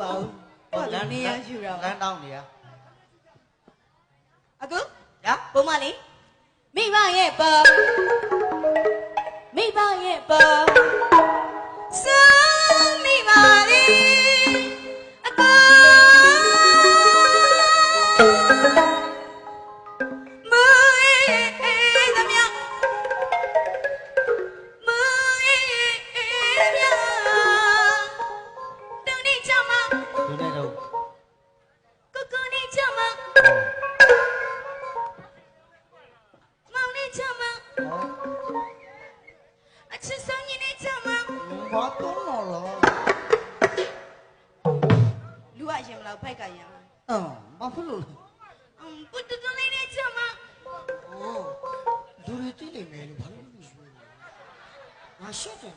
မောင် ဖို့လို့ဒီမတ်သာသောရှင်ရင်မအမေလို့လူချင်းသိပါစလားသူကလည်းမေပြောင်းအောင်ဒီလိုဒီလိုဒီလိုမောင်ဖို့လို့ဒီမတ်သာသောအိုးဟိုဟိုဟိုရပါပြီ love ya ဟုတ်ပါဘူးဟုတ်တယ်နေရယူတာလပါမ်းတောင်းနေရအကူရပုံမလေးမိဘရဲ့ပါမိဘရဲ့ပါ လူအရင်မလောက်ဖိုက်ကရမ်းအမ်ဘာဖြစ်လို့လဲအမ်ပုတ်တူလေးနေချမအော်လူတွေတိနေမယ်လို့ဘာလို့လဲငါရှက်တယ်